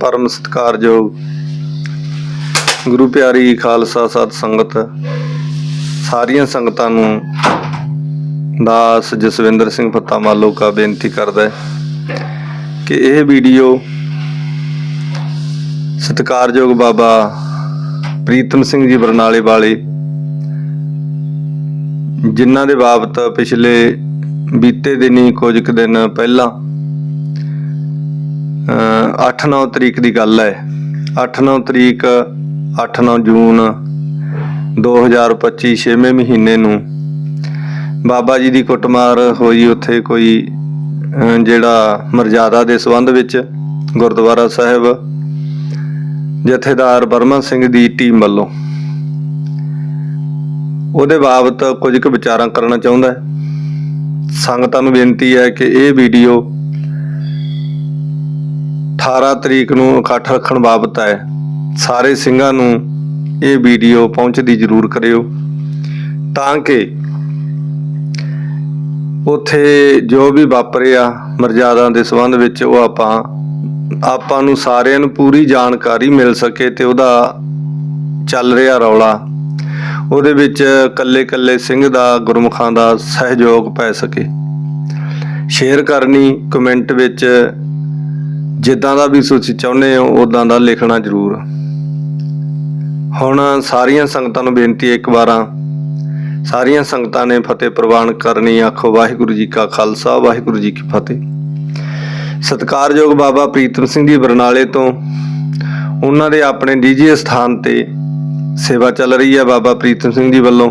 ਪਰਮ ਸਤਿਕਾਰਯੋਗ ਗੁਰੂ ਪਿਆਰੀ ਖਾਲਸਾ ਸਤ ਸੰਗਤ, ਸਾਰੀਆਂ ਸੰਗਤਾਂ ਨੂੰ ਦਾਸ ਜਸਵਿੰਦਰ ਸਿੰਘ ਫੱਤਾ ਮਾਲੋ ਕਾ ਬੇਨਤੀ ਕਰਦਾ ਹੈ ਕਿ ਇਹ ਵੀਡੀਓ ਸਤਿਕਾਰਯੋਗ ਬਾਬਾ ਪ੍ਰੀਤਮ ਸਿੰਘ ਜੀ ਬਰਨਾਲੇ ਵਾਲੇ, ਜਿਨ੍ਹਾਂ ਦੇ ਬਾਬਤ ਪਿਛਲੇ ਬੀਤੇ ਦਿਨੀ ਕੁਝ ਕੁ ਦਿਨ ਪਹਿਲਾਂ 8-9 ਤਰੀਕ ਦੀ ਗੱਲ ਹੈ। 8-9 ਤਰੀਕ 8-9 ਜੂਨ 2025 ਛੇਵੇਂ ਮਹੀਨੇ ਨੂੰ ਬਾਬਾ ਜੀ ਦੀ ਕੁੱਟਮਾਰ ਹੋਈ ਉੱਥੇ ਕੋਈ ਜਿਹੜਾ ਮਰਜ਼ਾਦਾ ਦੇ ਸੰਬੰਧ ਵਿੱਚ ਗੁਰਦੁਆਰਾ ਸਾਹਿਬ, ਜਥੇਦਾਰ ਬਰਮਾ ਸਿੰਘ ਦੀ ਟੀਮ ਵੱਲੋਂ। ਉਹਦੇ ਬਾਬਤ ਕੁਝ ਕੁ ਵਿਚਾਰਾਂ ਕਰਨਾ ਚਾਹੁੰਦਾ ਸੰਗਤਾਂ ਨੂੰ ਬੇਨਤੀ ਹੈ ਕਿ ਇਹ ਵੀਡੀਓ 18 ਤਰੀਕ ਨੂੰ ਇਕੱਠ ਰੱਖਣ ਬਾਬਤ ਹੈ। ਸਾਰੇ ਸਿੰਘਾਂ ਨੂੰ ਇਹ ਵੀਡੀਓ ਪਹੁੰਚਦੀ ਜ਼ਰੂਰ ਕਰਿਓ। ਤਾਂ ਕਿ ਉਥੇ ਜੋ ਵੀ ਵਾਪਰਿਆ ਮਰਜ਼ਾਦਾ ਦੇ ਸੰਬੰਧ ਵਿੱਚ ਉਹ ਆਪਾਂ ਆਪਾਂ ਨੂੰ ਸਾਰਿਆਂ ਨੂੰ ਪੂਰੀ ਜਾਣਕਾਰੀ ਮਿਲ ਸਕੇ ਤੇ ਉਹਦਾ ਚੱਲ ਰਿਹਾ ਰੌਲਾ। ਉਹਦੇ ਵਿੱਚ ਕੱਲੇ ਕੱਲੇ ਸਿੰਘ ਦਾ, ਗੁਰਮੁਖਾਂ ਦਾ ਸਹਿਯੋਗ ਪੈ ਸਕੇ। ਸ਼ੇਅਰ ਕਰਨੀ, ਕਮੈਂਟ ਵਿੱਚ ਜਿੱਦਾਂ ਦਾ ਵੀ ਤੁਸੀਂ ਚਾਹੁੰਦੇ ਹੋ ਉਦਾਂ ਦਾ ਲਿਖਣਾ ਜ਼ਰੂਰ। ਹੁਣ ਸਾਰੀਆਂ ਸੰਗਤਾਂ ਨੂੰ ਬੇਨਤੀ ਇੱਕ ਵਾਰਾਂ, ਸਾਰੀਆਂ ਸੰਗਤਾਂ ਨੇ ਫਤਿਹ ਪ੍ਰਵਾਨ ਕਰਨੀ ਆਖੋ, ਵਾਹਿਗੁਰੂ ਜੀ ਕਾ ਖਾਲਸਾ, ਵਾਹਿਗੁਰੂ ਜੀ ਕੀ ਫਤਿਹ। ਸਤਿਕਾਰਯੋਗ ਬਾਬਾ ਪ੍ਰੀਤਮ ਸਿੰਘ ਜੀ ਬਰਨਾਲੇ ਤੋਂ, ਉਹਨਾਂ ਦੇ ਆਪਣੇ ਡੀਜੀ ਸਥਾਨ ਤੇ ਸੇਵਾ ਚੱਲ ਰਹੀ ਹੈ ਬਾਬਾ ਪ੍ਰੀਤਮ ਸਿੰਘ ਜੀ ਵੱਲੋਂ।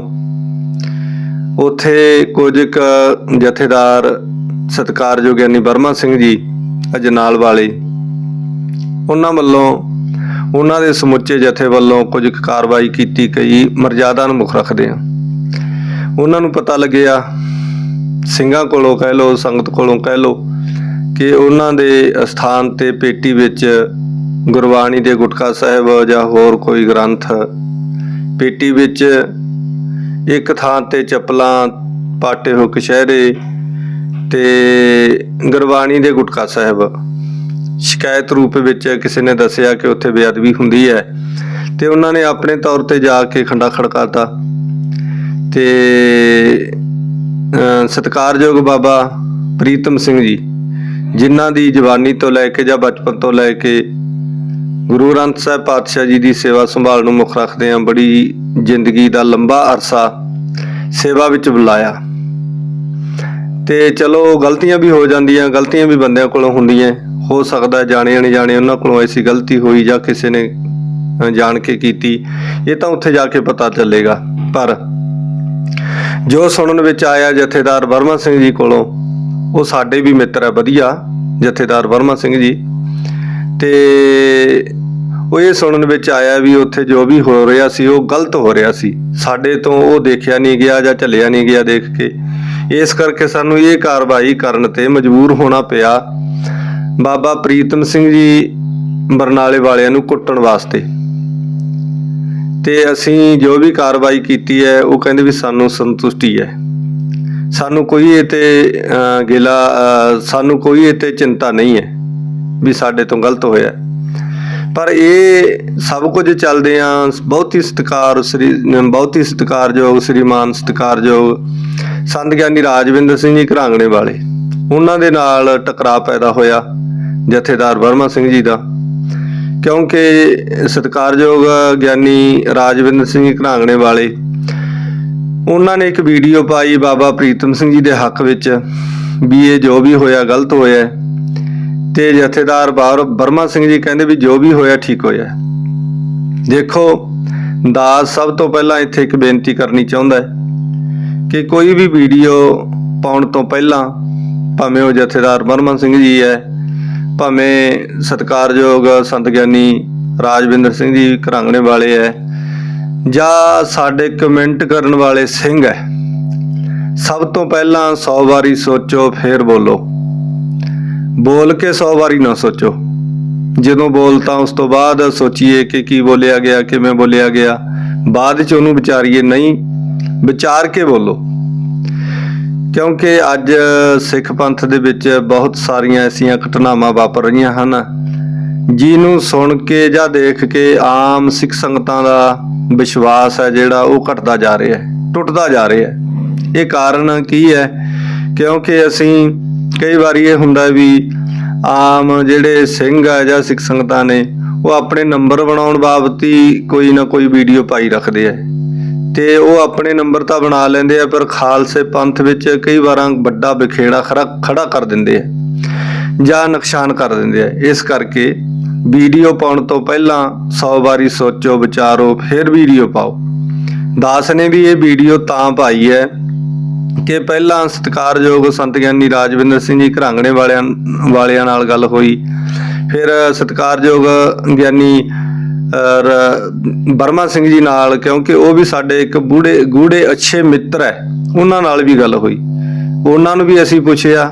ਉਥੇ ਕੁਝ ਕੁ ਜਥੇਦਾਰ ਸਤਿਕਾਰਯੋਗ ਗਿਆਨੀ ਬਰਮਾ ਸਿੰਘ ਜੀ ਅਜਨਾਲ ਵਾਲੇ। ਉਹਨਾਂ ਵੱਲੋਂ, ਉਹਨਾਂ ਦੇ ਸਮੁੱਚੇ ਜਥੇ ਵੱਲੋਂ ਕੁਝ ਕਾਰਵਾਈ ਕੀਤੀ ਗਈ, ਮਰਜ਼ਾਦਾ ਨੂੰ ਮੁੱਖ ਰੱਖਦੇ ਆ ਉਹਨਾਂ ਨੂੰ ਪਤਾ ਲੱਗਿਆ, ਸਿੰਘਾਂ ਕੋਲੋਂ ਕਹਿ ਲੋ ਸੰਗਤ ਕੋਲੋਂ ਕਹਿ ਲੋ ਕਿ ਉਹਨਾਂ ਦੇ ਸਥਾਨ ਤੇ ਪੇਟੀ ਵਿੱਚ ਗੁਰਬਾਣੀ ਦੇ ਗੁਟਕਾ ਸਾਹਿਬ ਜਾਂ ਹੋਰ ਕੋਈ ਗ੍ਰੰਥ। ਪੇਟੀ ਵਿੱਚ ਇੱਕ ਥਾਂ ਤੇ ਚੱਪਲਾਂ ਪਾਟੇ ਹੋ ਕਸ਼ਹਿਰੇ ਤੇ ਗੁਰਬਾਣੀ ਦੇ ਗੁਟਕਾ ਸਾਹਿਬ ਸ਼ਿਕਾਇਤ ਰੂਪ ਵਿੱਚ ਕਿਸੇ ਨੇ ਦੱਸਿਆ ਕਿ ਉੱਥੇ ਬੇਅਦਬੀ ਹੁੰਦੀ ਹੈ ਤੇ ਉਹਨਾਂ ਨੇ ਆਪਣੇ ਤੌਰ ਤੇ ਜਾ ਕੇ ਖੰਡਾ ਖੜਕਾਤਾ ਤੇ ਅਹ, ਸਤਿਕਾਰਯੋਗ ਬਾਬਾ ਪ੍ਰੀਤਮ ਸਿੰਘ ਜੀ ਜਿਨ੍ਹਾਂ ਦੀ ਜਵਾਨੀ ਤੋਂ ਲੈ ਕੇ ਜਾਂ ਬਚਪਨ ਤੋਂ ਲੈ ਕੇ ਗੁਰੂ ਗ੍ਰੰਥ ਸਾਹਿਬ ਪਾਤਸ਼ਾਹ ਜੀ ਦੀ ਸੇਵਾ ਸੰਭਾਲ ਨੂੰ ਮੁੱਖ ਰੱਖਦੇ ਆਂ ਬੜੀ ਜ਼ਿੰਦਗੀ ਦਾ ਲੰਬਾ ਅਰਸਾ ਸੇਵਾ ਵਿੱਚ ਬੁਲਾਇਆ। ਤੇ ਚਲੋ ਗਲਤੀਆਂ ਵੀ ਹੋ ਜਾਂਦੀਆਂ, ਗਲਤੀਆਂ ਵੀ ਬੰਦਿਆਂ ਕੋਲੋਂ ਹੁੰਦੀਆਂ। ਹੋ ਸਕਦਾ ਜਾਣੇ ਅਣਜਾਣੇ ਉਹਨਾਂ ਕੋਲੋਂ ਐਸੀ ਗਲਤੀ ਹੋਈ ਜਾਂ ਕਿਸੇ ਨੇ ਜਾਣ ਕੇ ਕੀਤੀ। ਇਹ ਤਾਂ ਉੱਥੇ ਜਾ ਕੇ ਪਤਾ ਚੱਲੇਗਾ। ਪਰ ਜੋ ਸੁਣਨ ਵਿੱਚ ਆਇਆ ਜਥੇਦਾਰ ਵਰਮਾ ਸਿੰਘ ਜੀ ਕੋਲੋਂ, ਉਹ ਸਾਡੇ ਵੀ ਮਿੱਤਰ ਹੈ, ਵਧੀਆ ਜਥੇਦਾਰ ਵਰਮਾ ਸਿੰਘ ਜੀ। ਤੇ ਉਹ ਇਹ ਸੁਣਨ ਵਿੱਚ ਆਇਆ ਵੀ ਉੱਥੇ ਜੋ ਵੀ ਹੋ ਰਿਹਾ ਸੀ, ਉਹ ਗਲਤ ਹੋ ਰਿਹਾ ਸੀ। ਸਾਡੇ ਤੋਂ ਉਹ ਦੇਖਿਆ ਨਹੀਂ ਗਿਆ ਜਾਂ ਝੱਲਿਆ ਨਹੀਂ ਗਿਆ ਦੇਖ ਕੇ। ਇਸ ਕਰਕੇ ਸਾਨੂੰ ਇਹ ਕਾਰਵਾਈ ਕਰਨ ਤੇ ਮਜਬੂਰ ਹੋਣਾ ਪਿਆ। ਬਾਬਾ ਪ੍ਰੀਤਮ ਸਿੰਘ ਜੀ ਬਰਨਾਲੇ ਵਾਲਿਆਂ ਨੂੰ ਕੁੱਟਣ ਵਾਸਤੇ। ਤੇ ਅਸੀਂ ਜੋ ਵੀ ਕਾਰਵਾਈ ਕੀਤੀ ਹੈ, ਉਹ ਕਹਿੰਦੇ ਵੀ ਸਾਨੂੰ ਸੰਤੁਸ਼ਟੀ ਹੈ। ਸਾਨੂੰ ਕੋਈ ਇਹ ਤੇ ਗਿਲਾ ਸਾਨੂੰ ਕੋਈ ਇਹ ਤੇ ਚਿੰਤਾ ਨਹੀਂ ਹੈ ਵੀ ਸਾਡੇ ਤੋਂ ਗਲਤ ਹੋਇਆ। ਪਰ ਇਹ ਸਭ ਕੁਝ ਚੱਲਦੇ ਆ। ਬਹੁਤ ਹੀ ਸਤਿਕਾਰ ਸ੍ਰੀ, ਬਹੁਤ ਹੀ ਸਤਿਕਾਰਯੋਗ, ਸ੍ਰੀਮਾਨ ਸਤਿਕਾਰਯੋਗ ਸੰਤ ਗਿਆਨੀ ਰਾਜਵਿੰਦਰ ਸਿੰਘ ਜੀ ਘਰਾਂਗਣੇ ਵਾਲੇ। ਉਹਨਾਂ ਦੇ ਨਾਲ ਟਕਰਾਅ ਪੈਦਾ ਹੋਇਆ ਜਥੇਦਾਰ ਵਰਮਾ ਸਿੰਘ ਜੀ ਦਾ। ਕਿਉਂਕਿ ਸਤਿਕਾਰਯੋਗ ਗਿਆਨੀ ਰਾਜਵਿੰਦਰ ਸਿੰਘ ਜੀ ਘਰਾਂਗਣੇ ਵਾਲੇ, ਉਹਨਾਂ ਨੇ ਇੱਕ ਵੀਡੀਓ ਪਾਈ ਬਾਬਾ ਪ੍ਰੀਤਮ ਸਿੰਘ ਜੀ ਦੇ ਹੱਕ ਵਿੱਚ ਵੀ ਇਹ ਜੋ ਵੀ ਹੋਇਆ ਗਲਤ ਹੋਇਆ। ਤੇ ਜਥੇਦਾਰ ਬਾਰ ਬਰਮਾ ਸਿੰਘ ਜੀ ਕਹਿੰਦੇ ਵੀ ਜੋ ਵੀ ਹੋਇਆ ਠੀਕ ਹੋਇਆ। ਦੇਖੋ, ਦਾਸ ਸਭ ਤੋਂ ਪਹਿਲਾਂ ਇੱਥੇ ਇੱਕ ਬੇਨਤੀ ਕਰਨੀ ਚਾਹੁੰਦਾ ਹੈ ਕਿ ਕੋਈ ਵੀ ਵੀਡੀਓ ਪਾਉਣ ਤੋਂ ਪਹਿਲਾਂ ਭਾਵੇਂ ਉਹ ਜਥੇਦਾਰ ਬਰਮਾ ਸਿੰਘ ਜੀ ਹੈ, ਭਾਵੇਂ ਸਤਿਕਾਰਯੋਗ ਸੰਤ ਗਿਆਨੀ ਰਾਜਵਿੰਦਰ ਸਿੰਘ ਜੀ ਘਰਾਂਗਣੇ ਵਾਲੇ ਹੈ ਜਾਂ ਸਾਡੇ ਕਮੈਂਟ ਕਰਨ ਵਾਲੇ ਸਿੰਘ ਹੈ, ਸਭ ਤੋਂ ਪਹਿਲਾਂ 100 ਵਾਰੀ ਸੋਚੋ, ਫਿਰ ਬੋਲੋ। ਬੋਲ ਕੇ 100 ਵਾਰੀ ਨਾ ਸੋਚੋ। ਜਦੋਂ ਬੋਲ ਤਾਂ ਉਸ ਤੋਂ ਬਾਅਦ ਸੋਚੀਏ ਕਿ ਕੀ ਬੋਲਿਆ ਗਿਆ, ਕਿਵੇਂ ਬੋਲਿਆ ਗਿਆ। ਬਾਅਦ ਚ ਉਹਨੂੰ ਵਿਚਾਰੀਏ, ਨਹੀਂ, ਵਿਚਾਰ ਕੇ ਬੋਲੋ। ਕਿਉਂਕਿ ਅੱਜ ਸਿੱਖ ਪੰਥ ਦੇ ਵਿੱਚ ਬਹੁਤ ਸਾਰੀਆਂ ਐਸੀਆਂ ਘਟਨਾਵਾਂ ਵਾਪਰ ਰਹੀਆਂ ਹਨ, ਜਿਹਨੂੰ ਸੁਣ ਕੇ ਜਾਂ ਦੇਖ ਕੇ ਆਮ ਸਿੱਖ ਸੰਗਤਾਂ ਦਾ ਵਿਸ਼ਵਾਸ ਹੈ ਜਿਹੜਾ ਉਹ ਘਟਦਾ ਜਾ ਰਿਹਾ ਹੈ, ਟੁੱਟਦਾ ਜਾ ਰਿਹਾ ਹੈ। ਇਹ ਕਾਰਨ ਕੀ ਹੈ? ਕਿਉਂਕਿ ਅਸੀਂ ਕਈ ਵਾਰੀ ਇਹ ਹੁੰਦਾ ਵੀ ਆਮ ਜਿਹੜੇ ਸਿੰਘ ਆ ਜਾਂ ਸਿੱਖ ਸੰਗਤਾਂ ਨੇ, ਉਹ ਆਪਣੇ ਨੰਬਰ ਬਣਾਉਣ ਬਾਬਤ ਹੀ ਕੋਈ ਨਾ ਕੋਈ ਵੀਡੀਓ ਪਾਈ ਰੱਖਦੇ ਆ। ਤੇ ਉਹ ਆਪਣੇ ਨੰਬਰ ਤਾਂ ਬਣਾ ਲੈਂਦੇ ਆ, ਪਰ ਖਾਲਸੇ ਪੰਥ ਵਿੱਚ ਕਈ ਵਾਰਾਂ ਵੱਡਾ ਵਿਖੇੜਾ ਖੜਾ ਖੜਾ ਕਰ ਦਿੰਦੇ ਆ ਜਾਂ ਨੁਕਸਾਨ ਕਰ ਦਿੰਦੇ ਆ। ਇਸ ਕਰਕੇ ਵੀਡੀਓ ਪਾਉਣ ਤੋਂ ਪਹਿਲਾਂ 100 ਵਾਰੀ ਸੋਚੋ, ਵਿਚਾਰੋ, ਫਿਰ ਵੀਡੀਓ ਪਾਓ। ਦਾਸ ਨੇ ਵੀ ਇਹ ਵੀਡੀਓ ਤਾਂ ਪਾਈ ਹੈ ਕਿ ਪਹਿਲਾਂ ਸਤਿਕਾਰਯੋਗ ਸੰਤ ਗਿਆਨੀ ਰਾਜਵਿੰਦਰ ਸਿੰਘ ਜੀ ਘਰਾਂਗਣੇ ਵਾਲਿਆਂ ਵਾਲਿਆਂ ਨਾਲ ਗੱਲ ਹੋਈ। ਫਿਰ ਸਤਿਕਾਰਯੋਗ ਗਿਆਨੀ ਬਰਮਾ ਸਿੰਘ ਜੀ ਨਾਲ, ਕਿਉਂਕਿ ਉਹ ਵੀ ਸਾਡੇ ਇੱਕ ਬੂੜੇ ਗੂੜੇ ਅੱਛੇ ਮਿੱਤਰ ਹੈ, ਉਹਨਾਂ ਨਾਲ ਵੀ ਗੱਲ ਹੋਈ। ਉਹਨਾਂ ਨੂੰ ਵੀ ਅਸੀਂ ਪੁੱਛਿਆ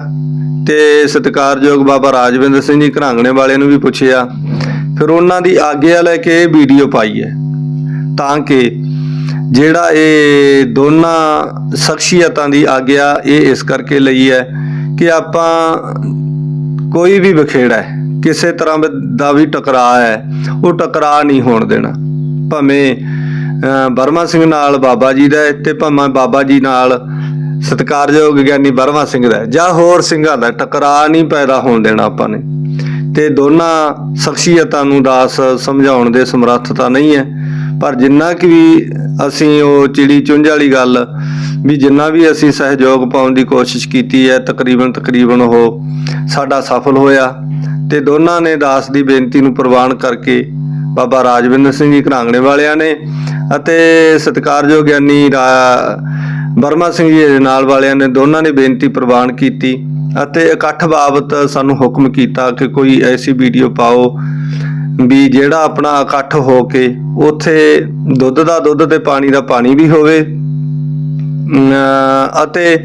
ਤੇ ਸਤਿਕਾਰਯੋਗ ਬਾਬਾ ਰਾਜਵਿੰਦਰ ਸਿੰਘ ਜੀ ਘਰਾਂਗਣੇ ਵਾਲਿਆਂ ਨੂੰ ਵੀ ਪੁੱਛਿਆ। ਫਿਰ ਉਹਨਾਂ ਦੀ ਆਗਿਆ ਲੈ ਕੇ ਇਹ ਵੀਡੀਓ ਪਾਈ ਹੈ, ਤਾਂ ਕਿ ਜਿਹੜਾ ਇਹ ਦੋਨਾਂ ਸ਼ਖਸੀਅਤਾਂ ਦੀ ਆਗਿਆ ਇਹ ਇਸ ਕਰਕੇ ਲਈ ਹੈ ਕਿ ਆਪਾਂ ਕੋਈ ਵੀ ਵਿਖੇੜਾ ਹੈ, ਕਿਸੇ ਤਰ੍ਹਾਂ ਦਾ ਵੀ ਟਕਰਾਅ ਹੈ, ਉਹ ਟਕਰਾਅ ਨਹੀਂ ਹੋਣ ਦੇਣਾ। ਭਾਵੇਂ ਬਰਮਾ ਸਿੰਘ ਨਾਲ ਬਾਬਾ ਜੀ ਦਾ ਹੈ ਤੇ ਭਾਵੇਂ ਬਾਬਾ ਜੀ ਨਾਲ ਸਤਿਕਾਰਯੋਗ ਗਿਆਨੀ ਬਰਮਾ ਸਿੰਘ ਦਾ ਜਾਂ ਹੋਰ ਸਿੰਘਾਂ ਦਾ ਟਕਰਾਅ ਨਹੀਂ ਪੈਦਾ ਹੋਣ ਦੇਣਾ ਆਪਾਂ ਨੇ। ਤੇ ਦੋਨਾਂ ਸ਼ਖਸੀਅਤਾਂ ਨੂੰ ਦਾਸ ਸਮਝਾਉਣ ਦੇ ਸਮਰੱਥਤਾ ਨਹੀਂ ਹੈ। ਪਰ ਜਿੰਨਾ ਕਿ ਵੀ ਅਸੀਂ ਉਹ ਚਿੜੀ ਚੁੰਝ ਵਾਲੀ ਗੱਲ, ਵੀ ਜਿੰਨਾ ਵੀ ਅਸੀਂ ਸਹਿਯੋਗ ਪਾਉਣ ਦੀ ਕੋਸ਼ਿਸ਼ ਕੀਤੀ ਹੈ, ਤਕਰੀਬਨ ਤਕਰੀਬਨ ਉਹ ਸਾਡਾ ਸਫਲ ਹੋਇਆ ਤੇ ਦੋਨਾਂ ਨੇ ਦਾਸ ਦੀ ਬੇਨਤੀ ਨੂੰ ਪ੍ਰਵਾਨ ਕਰਕੇ ਬਾਬਾ ਰਾਜਵਿੰਦਰ ਸਿੰਘ ਜੀ ਘਰਾਂਗਣੇ ਵਾਲਿਆਂ ਨੇ ਅਤੇ ਸਤਿਕਾਰਯੋਗ ਗਿਆਨੀ ਰਾ- ਬਰਮਾ ਸਿੰਘ ਜੀ ਦੇ ਨਾਲ ਵਾਲਿਆਂ ਨੇ ਦੋਨਾਂ ਨੇ ਬੇਨਤੀ ਪ੍ਰਵਾਨ ਕੀਤੀ ਅਤੇ ਇਕੱਠ ਬਾਬਤ ਸਾਨੂੰ ਹੁਕਮ ਕੀਤਾ ਕਿ ਕੋਈ ਐਸੀ ਵੀਡੀਓ ਪਾਓ ਵੀ ਜਿਹੜਾ ਆਪਣਾ ਇਕੱਠ ਹੋ ਕੇ ਉੱਥੇ ਦੁੱਧ ਦਾ ਦੁੱਧ ਤੇ ਪਾਣੀ ਦਾ ਪਾਣੀ ਵੀ ਹੋਵੇ ਅਮ, ਅਤੇ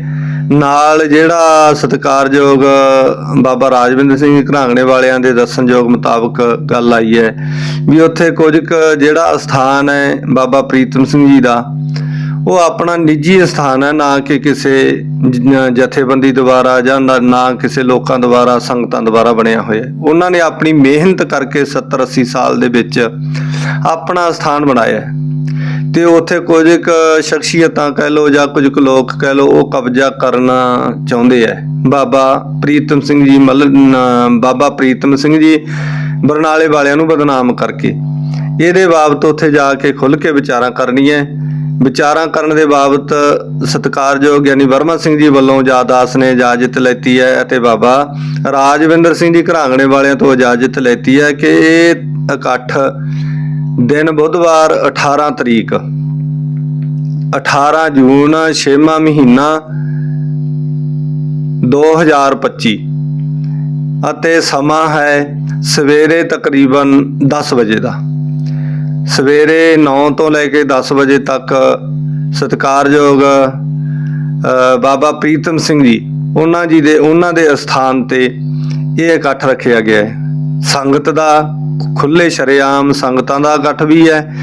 ਨਾਲ ਜਿਹੜਾ ਸਤਿਕਾਰਯੋਗ ਬਾਬਾ ਰਾਜਵਿੰਦਰ ਸਿੰਘ ਘਰਾਂਗਣੇ ਵਾਲਿਆਂ ਦੇ ਦੱਸਣਯੋਗ ਮੁਤਾਬਕ ਗੱਲ ਆਈ ਹੈ ਵੀ ਉੱਥੇ ਕੁਝ ਕੁ ਜਿਹੜਾ ਸਥਾਨ ਹੈ ਬਾਬਾ ਪ੍ਰੀਤਮ ਸਿੰਘ ਜੀ ਦਾ ਉਹ ਆਪਣਾ ਨਿੱਜੀ ਸਥਾਨ ਹੈ, ਨਾ ਕਿ ਕਿਸੇ ਜਥੇਬੰਦੀ ਦੁਆਰਾ ਜਾਂ ਨਾ- ਕਿਸੇ ਲੋਕਾਂ ਦੁਆਰਾ, ਸੰਗਤਾਂ ਦੁਆਰਾ ਬਣਿਆ ਹੋਇਆ। ਉਹਨਾਂ ਨੇ ਆਪਣੀ ਮਿਹਨਤ ਕਰਕੇ 70 80 ਸਾਲ ਦੇ ਵਿੱਚ ਆਪਣਾ ਸਥਾਨ ਬਣਾਇਆ ਤੇ ਉੱਥੇ ਕੁਝ ਕੁ ਸ਼ਖਸੀਅਤਾਂ ਕਹਿ ਲੋ ਜਾਂ ਕੁਝ ਕੁ ਲੋਕ ਕਹਿ ਲੋ ਉਹ ਕਬਜ਼ਾ ਕਰਨਾ ਚਾਹੁੰਦੇ ਐ ਬਾਬਾ ਪ੍ਰੀਤਮ ਸਿੰਘ ਜੀ ਮਤਲਬ ਬਾਬਾ ਪ੍ਰੀਤਮ ਸਿੰਘ ਜੀ ਬਰਨਾਲੇ ਵਾਲਿਆਂ ਨੂੰ ਬਦਨਾਮ ਕਰਕੇ। ਇਹਦੇ ਬਾਬਤ ਉੱਥੇ ਜਾ ਕੇ ਖੁੱਲ ਕੇ ਵਿਚਾਰਾਂ ਕਰਨੀਆਂ ਵਿਚਾਰਾਂ ਕਰਨ ਦੇ ਬਾਬਤ ਸਤਿਕਾਰਯੋਗ ਗਿਆਨੀ ਵਰਮਾ ਸਿੰਘ ਜੀ ਵੱਲੋਂ ਇਜਾਜ਼ਤ ਨੇ ਇਜਾਜ਼ਤ ਲੈਤੀ ਹੈ ਅਤੇ ਬਾਬਾ ਰਾਜਵਿੰਦਰ ਸਿੰਘ ਜੀ ਘਰਾਂਗਣੇ ਵਾਲਿਆਂ ਤੋਂ ਇਜਾਜ਼ਤ ਲੈਤੀ ਹੈ ਕਿ ਇਹ ਇਕੱਠ ਦਿਨ ਬੁੱਧਵਾਰ 18 ਤਰੀਕ 18 ਜੂਨ 6ਵਾਂ ਮਹੀਨਾ 2025 ਅਤੇ ਸਮਾਂ ਹੈ ਸਵੇਰੇ ਤਕਰੀਬਨ 10 ਵਜੇ ਦਾ। ਸਵੇਰੇ 9 ਤੋਂ ਲੈ ਕੇ 10 ਵਜੇ ਤੱਕ ਸਤਿਕਾਰਯੋਗ ਅ, ਬਾਬਾ ਪ੍ਰੀਤਮ ਸਿੰਘ ਜੀ ਉਹਨਾਂ ਜੀ ਦੇ ਉਹਨਾਂ ਦੇ ਅਸਥਾਨ ਤੇ ਇਹ ਇਕੱਠ ਰੱਖਿਆ ਗਿਆ ਹੈ। ਸੰਗਤ ਦਾ ਖੁੱਲੇ ਸ਼ਰੇਆਮ ਸੰਗਤਾਂ ਦਾ ਇਕੱਠ ਵੀ ਹੈ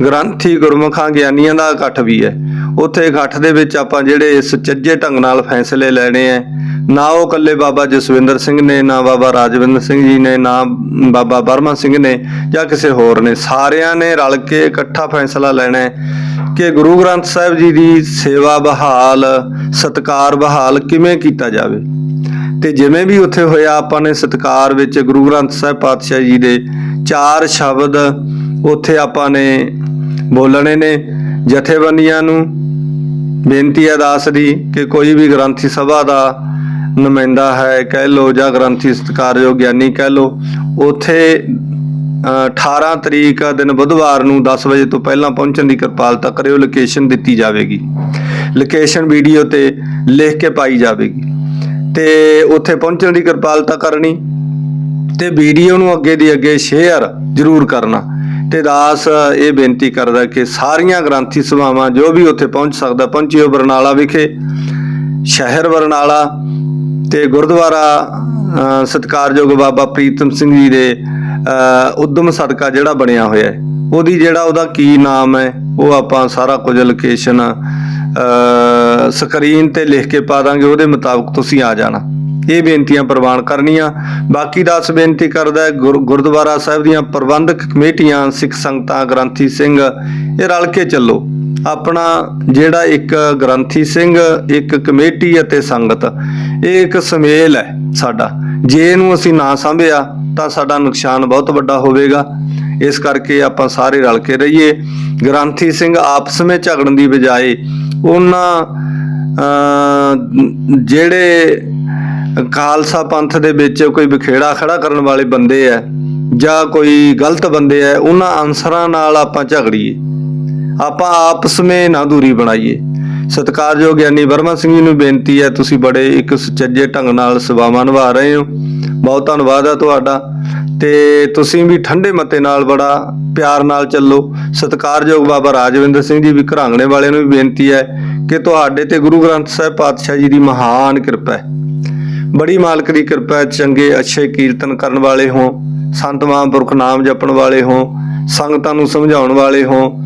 ਗ੍ਰੰਥੀ ਗੁਰਮੁਖਾਂ ਗਿਆਨੀਆਂ ਦਾ ਇਕੱਠ ਵੀ ਹੈ। ਉੱਥੇ ਇਕੱਠ ਦੇ ਵਿੱਚ ਆਪਾਂ ਜਿਹੜੇ ਸੁਚੱਜੇ ਢੰਗ ਨਾਲ ਫੈਸਲੇ ਲੈਣੇ ਆ ਨਾ ਉਹ ਇਕੱਲੇ ਬਾਬਾ ਜਸਵਿੰਦਰ ਸਿੰਘ ਨੇ, ਨਾ ਬਾਬਾ ਰਾਜਵਿੰਦਰ ਸਿੰਘ ਜੀ ਨੇ, ਨਾ ਬਾਬਾ ਬਰਮਾ ਸਿੰਘ ਨੇ ਜਾਂ ਕਿਸੇ ਹੋਰ ਨੇ। ਸਾਰਿਆਂ ਨੇ ਰਲ ਕੇ ਇਕੱਠਾ ਫੈਸਲਾ ਲੈਣਾ ਹੈ ਕਿ ਗੁਰੂ ਗ੍ਰੰਥ ਸਾਹਿਬ ਜੀ ਦੀ ਸੇਵਾ ਬਹਾਲ, ਸਤਕਾਰ ਬਹਾਲ ਕਿਵੇਂ ਕੀਤਾ ਜਾਵੇ। ਤੇ ਜਿਵੇਂ ਵੀ ਉੱਥੇ ਹੋਇਆ, ਆਪਾਂ ਨੇ ਸਤਕਾਰ ਵਿੱਚ ਗੁਰੂ ਗ੍ਰੰਥ ਸਾਹਿਬ ਪਾਤਸ਼ਾਹ ਜੀ ਦੇ ਚਾਰ ਸ਼ਬਦ ਉੱਥੇ ਆਪਾਂ ਨੇ ਬੋਲਣੇ ਨੇ ਜਥੇਬੰਦੀਆਂ ਨੂੰ ਬੇਨਤੀ ਹੈ ਦਾਸ ਦੀ ਕਿ ਕੋਈ ਵੀ ਗ੍ਰੰਥੀ ਸਭਾ ਦਾ ਨੁਮਾਇੰਦਾ ਹੈ ਕਹਿ ਲੋ ਜਾਂ ਗ੍ਰੰਥੀ ਸਤਿਕਾਰਯੋਗ ਗਿਆਨੀ ਕਹਿ ਲੋ ਉੱਥੇ ਅ, 18 ਤਰੀਕ ਦਿਨ ਬੁੱਧਵਾਰ ਨੂੰ 10 ਵਜੇ ਤੋਂ ਪਹਿਲਾਂ ਪਹੁੰਚਣ ਦੀ ਕਿਰਪਾਲਤਾ ਕਰਿਓ ਲੋਕੇਸ਼ਨ ਦਿੱਤੀ ਜਾਵੇਗੀ। ਲੋਕੇਸ਼ਨ ਵੀਡੀਓ ਤੇ ਲਿਖ ਕੇ ਪਾਈ ਜਾਵੇਗੀ। ਤੇ ਉੱਥੇ ਪਹੁੰਚਣ ਦੀ ਕਿਰਪਾਲਤਾ ਕਰਨੀ ਤੇ ਵੀਡੀਓ ਨੂੰ ਅੱਗੇ ਦੀ ਅੱਗੇ ਸ਼ੇਅਰ ਜ਼ਰੂਰ ਕਰਨਾ। ਤੇ ਦਾਸ ਇਹ ਬੇਨਤੀ ਕਰਦਾ ਕਿ ਸਾਰੀਆਂ ਗ੍ਰੰਥੀ ਸਭਾਵਾਂ ਜੋ ਵੀ ਉੱਥੇ ਪਹੁੰਚ ਸਕਦਾ ਪਹੁੰਚਿਓ ਬਰਨਾਲਾ ਵਿਖੇ ਸ਼ਹਿਰ ਬਰਨਾਲਾ ਤੇ ਗੁਰਦੁਆਰਾ ਅ, ਸਤਿਕਾਰਯੋਗ ਬਾਬਾ ਪ੍ਰੀਤਮ ਸਿੰਘ ਜੀ ਦੇ ਅ, ਉਦਮ ਸਦਕਾ ਜਿਹੜਾ ਬਣਿਆ ਹੋਇਆ ਹੈ ਉਹਦੀ ਜਿਹੜਾ ਉਹਦਾ ਕੀ ਨਾਮ ਹੈ ਉਹ ਆਪਾਂ ਸਾਰਾ ਕੁਝ ਲੋਕੇਸ਼ਨ ਸਕਰੀਨ ਤੇ ਲਿਖ ਕੇ ਪਾ ਦਾਂਗੇ ਉਹਦੇ ਮੁਤਾਬਕ ਤੁਸੀਂ ਆ ਜਾਣਾ। ਇਹ ਬੇਨਤੀਆਂ ਪ੍ਰਵਾਨ ਕਰਨੀਆਂ। ਬਾਕੀ ਦਾਸ ਬੇਨਤੀ ਕਰਦਾ ਗੁਰਦੁਆਰਾ ਸਾਹਿਬ ਦੀਆਂ ਪ੍ਰਬੰਧਕ ਕਮੇਟੀਆਂ, ਸਿੱਖ ਸੰਗਤਾਂ, ਗ੍ਰੰਥੀ ਸਿੰਘ, ਇਹ ਰਲ ਕੇ ਚੱਲੋ। ਆਪਣਾ ਜਿਹੜਾ ਇੱਕ ਗ੍ਰੰਥੀ ਸਿੰਘ, ਇੱਕ ਕਮੇਟੀ ਅਤੇ ਸੰਗਤ, ਇਹ ਇੱਕ ਸਮੇਲ ਹੈ ਸਾਡਾ। ਜੇ ਇਹਨੂੰ ਅਸੀਂ ਨਾ ਸੰਭਿਆ, ਤਾਂ ਸਾਡਾ ਨੁਕਸਾਨ ਬਹੁਤ ਵੱਡਾ ਹੋਵੇਗਾ। ਇਸ ਕਰਕੇ ਆਪਾਂ ਸਾਰੇ ਰਲ ਕੇ ਰਹੀਏ। ਗ੍ਰੰਥੀ ਸਿੰਘ ਆਪਸ ਵਿੱਚ ਝਗੜਨ ਦੀ ਬਜਾਏ, ਉਹਨਾਂ ਜਿਹੜੇ ਖਾਲਸਾ ਪੰਥ ਦੇ ਵਿੱਚ ਕੋਈ ਵਿਖੇੜਾ ਖੜਾ ਕਰਨ ਵਾਲੇ ਬੰਦੇ ਆ ਜਾਂ ਕੋਈ ਗਲਤ ਬੰਦੇ ਆ, ਉਹਨਾਂ ਅਨਸਰਾਂ ਨਾਲ ਆਪਾਂ ਝਗੜੀਏ। ਆਪਾਂ ਆਪਸ ਵਿੱਚ ਨਾ ਦੂਰੀ ਬਣਾਈਏ। ਸਤਿਕਾਰਯੋਗ ਗਿਆਨੀ ਵਰਮਾ ਸਿੰਘ ਜੀ ਨੂੰ ਬੇਨਤੀ ਹੈ, ਤੁਸੀਂ ਬੜੇ ਇੱਕ ਸੁਚੱਜੇ ਢੰਗ ਨਾਲ ਸੇਵਾਵਾਂ ਨਿਭਾ ਰਹੇ ਹੋ। ਬਹੁਤ ਧੰਨਵਾਦ ਹੈ ਤੁਹਾਡਾ। ਤੇ ਤੁਸੀਂ ਵੀ ਠੰਡੇ ਮਤੇ ਨਾਲ ਬੜਾ ਪਿਆਰ ਨਾਲ ਚੱਲੋ। ਸਤਿਕਾਰਯੋਗ ਬਾਬਾ ਰਾਜਵਿੰਦਰ ਸਿੰਘ ਜੀ ਵੀ ਘਰਾਂਗਣੇ ਵਾਲਿਆਂ ਨੂੰ ਵੀ ਬੇਨਤੀ ਹੈ ਕਿ ਤੁਹਾਡੇ ਤੇ ਗੁਰੂ ਗ੍ਰੰਥ ਸਾਹਿਬ ਪਾਤਸ਼ਾਹ ਜੀ ਦੀ ਮਹਾਨ ਕਿਰਪਾ ਹੈ। ਬੜੀ ਮਾਲਕ ਦੀ ਕਿਰਪਾ ਹੈ, ਚੰਗੇ ਅੱਛੇ ਕੀਰਤਨ ਕਰਨ ਵਾਲੇ ਹੋ ਸੰਤ ਮਹਾਂਪੁਰਖ ਨਾਮ ਜਪਣ ਵਾਲੇ ਹੋ ਸੰਗਤਾਂ ਨੂੰ ਸਮਝਾਉਣ ਵਾਲੇ ਹੋ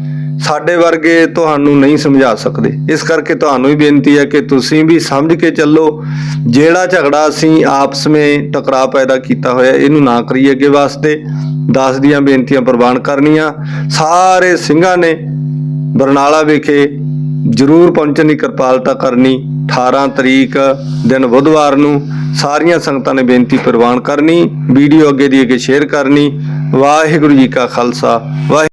ਸਾਡੇ ਵਰਗੇ ਤੁਹਾਨੂੰ ਨਹੀਂ ਸਮਝਾ ਸਕਦੇ। ਇਸ ਕਰਕੇ ਤੁਹਾਨੂੰ ਹੀ ਬੇਨਤੀ ਹੈ ਕਿ ਤੁਸੀਂ ਵੀ ਸਮਝ ਕੇ ਚੱਲੋ। ਜਿਹੜਾ ਝਗੜਾ ਅਸੀਂ ਆਪਸ ਵਿੱਚ ਟਕਰਾਅ ਪੈਦਾ ਕੀਤਾ ਹੋਇਆ, ਇਹਨੂੰ ਨਾ ਕਰੀਏ ਅੱਗੇ ਵਾਸਤੇ। ਦਾਸ ਦੀਆਂ ਬੇਨਤੀਆਂ ਪ੍ਰਵਾਨ ਕਰਨੀਆਂ। ਸਾਰੇ ਸਿੰਘਾਂ ਨੇ ਬਰਨਾਲਾ ਵਿਖੇ ਜ਼ਰੂਰ ਪਹੁੰਚਣ ਦੀ ਕਿਰਪਾਲਤਾ ਕਰਨੀ। 18 ਤਰੀਕ ਦਿਨ ਬੁੱਧਵਾਰ ਨੂੰ ਸਾਰੀਆਂ ਸੰਗਤਾਂ ਨੇ ਬੇਨਤੀ ਪ੍ਰਵਾਨ ਕਰਨੀ। ਵੀਡੀਓ ਅੱਗੇ ਦੀ ਅੱਗੇ ਸ਼ੇਅਰ ਕਰਨੀ। ਵਾਹਿਗੁਰੂ ਜੀ ਕਾ ਖਾਲਸਾ। ਵਾਹਿ